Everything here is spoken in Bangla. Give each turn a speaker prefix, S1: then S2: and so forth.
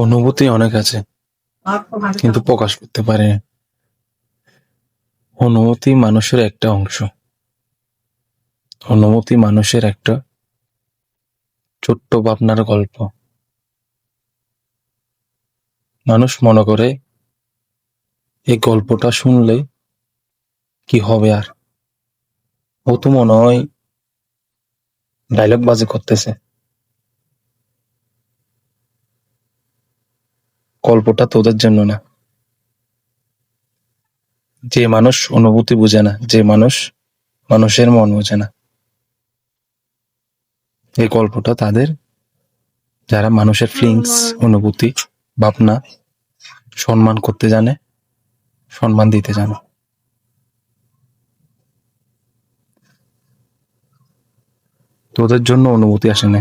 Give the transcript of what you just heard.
S1: অনুভূতি অনেক আছে। কিন্তু প্রকাশ করতে পারে। অনুভূতি মানুষের একটা অংশ। অনুভূতি মানুষের একটা ছোট্ট ভাবনার গল্প। মানুষ মনে করে, এই গল্পটা শুনলে কি হবে আর? ও তো মনে হয় ডায়লগ বাজি করতেছে। গল্পটা তোদের জন্য না। যে মানুষ অনুভূতি বুঝে না, যে মানুষ মানুষের মন বোঝে না। এই গল্পটা তাদের, যারা মানুষের ফিলিংস অনুভূতি, ভাবনা, সম্মান করতে জানে, সম্মান দিতে জানে। তোদের জন্য অনুভূতি আসে না।